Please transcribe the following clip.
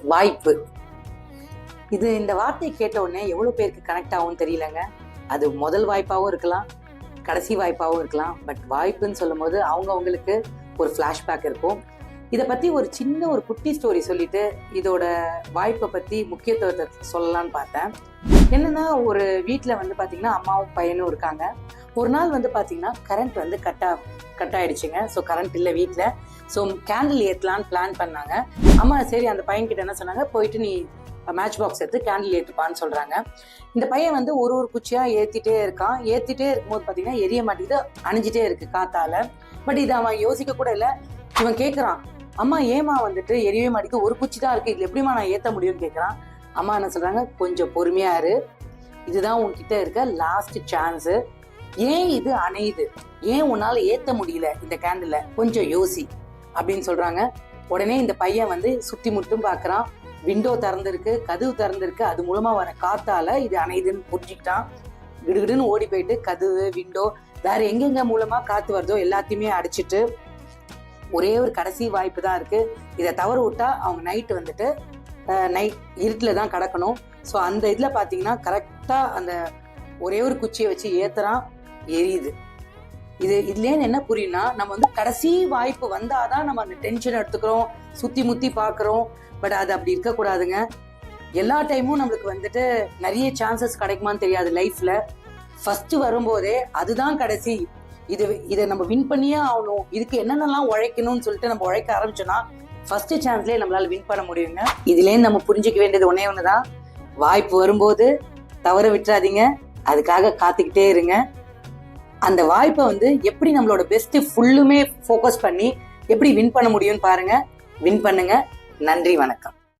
வாய்ப்பு. இது இந்த வார்த்தையை கேட்ட உடனே எவ்வளோ பேருக்கு கனெக்ட் ஆகும்னு தெரியலங்க. அது முதல் வாய்ப்பாகவும் இருக்கலாம் கடைசி வாய்ப்பாகவும் இருக்கலாம். பட் வாய்ப்புன்னு சொல்லும் போது அவங்க அவங்களுக்கு ஒரு ஃப்ளாஷ்பேக் இருக்கும். இதை பற்றி ஒரு சின்ன ஒரு குட்டி ஸ்டோரி சொல்லிட்டு இதோட வாய்ப்பை பற்றி முக்கியத்துவத்தை சொல்லலாம்னு பார்த்தேன். என்னன்னா ஒரு வீட்டில் வந்து பார்த்தீங்கன்னா அம்மாவும் பையனும் இருக்காங்க. ஒரு நாள் வந்து பார்த்தீங்கன்னா கரண்ட் வந்து கட் கட் ஆயிடுச்சுங்க. ஸோ கரண்ட் இல்லை வீட்டில் ஸோ கேண்டில் ஏற்றலான்னு பிளான் பண்ணாங்க. அம்மா சரி அந்த பையன்கிட்ட என்ன சொன்னாங்க? போயிட்டு நீ மேட்ச் பாக்ஸ் எடுத்து கேண்டில் ஏற்றுப்பான்னு சொல்கிறாங்க இந்த பையன் வந்து ஒரு ஒரு குச்சியாக ஏற்றிட்டே இருக்கான். ஏற்றிட்டே இருக்கும்போது பார்த்தீங்கன்னா எரிய மாட்டேங்குது. அணிஞ்சிட்டே இருக்கு காத்தால. பட் இதை அவன் யோசிக்க கூட இல்லை. இவன் கேட்குறான் அம்மா ஏமா வந்துட்டு எரியவே மாட்டேங்குது. ஒரு குச்சி தான் இருக்கு. இதில் எப்படிமா நான் ஏற்ற முடியும்னு கேட்குறான் அம்மா என்ன சொல்கிறாங்க கொஞ்சம் பொறுமையா இரு. இதுதான் உன்கிட்ட இருக்க லாஸ்ட் சான்ஸு ஏன் இது அணையுது? ஏன் உன்னால ஏத்த முடியல இந்த கேண்டில கொஞ்சம் யோசி. அப்படின்னு சொல்றாங்க. உடனே இந்த பையன் வந்து சுத்தி முட்டும் பார்க்குறான் விண்டோ திறந்திருக்கு கதவு திறந்திருக்கு. அது மூலமா வர காத்தால இது அணையுதுன்னு புரிஞ்சுக்கிட்டான். கிடுகிடுன்னு ஓடி போயிட்டு கதவு விண்டோ வேற எங்கெங்க மூலமா காத்து வருதோ எல்லாத்தையுமே அடிச்சிட்டு ஒரே ஒரு கடைசி வாய்ப்பு தான் இருக்கு. இதை தவற விட்டா அவங்க நைட்டு வந்துட்டு நைட் இருட்டில் தான் கிடக்கணும். ஸோ அந்த இதில் பார்த்தீங்கன்னா கரெக்டாக அந்த ஒரே ஒரு குச்சியை வச்சு ஏத்துறான் எரியுது. இது இதுலேன்னு என்ன புரியும்னா நம்ம வந்து கடைசி வாய்ப்பு வந்தாதான் நம்ம அந்த டென்ஷன் எடுத்துக்கிறோம் சுத்தி முத்தி பார்க்குறோம் பட் அது அப்படி இருக்கக்கூடாதுங்க. எல்லா டைமும் நம்மளுக்கு வந்துட்டு நிறைய சான்சஸ் கிடைக்குமான்னு தெரியாது லைஃப்ல ஃபர்ஸ்ட் வரும்போதே அதுதான் கடைசி. இது இதை நம்ம வின் பண்ணியே ஆகணும். இதுக்கு என்னென்னலாம் உழைக்கணும்னு சொல்லிட்டு நம்ம உழைக்க ஆரம்பிச்சோம்னா ஃபர்ஸ்ட் சான்ஸ்லேயே நம்மளால வின் பண்ண முடியுங்க. இதுலேருந்து நம்ம புரிஞ்சுக்க வேண்டியது ஒன்னே ஒன்று தான் வாய்ப்பு வரும்போது தவற விட்டுறாதீங்க. அதுக்காக காத்துக்கிட்டே இருங்க. அந்த வாய்ப்பை வந்து எப்படி நம்மளோட பெஸ்ட் ஃபுல்லுமே ஃபோக்கஸ் பண்ணி எப்படி வின் பண்ண முடியும்னு பாருங்க. வின் பண்ணுங்க. நன்றி வணக்கம்.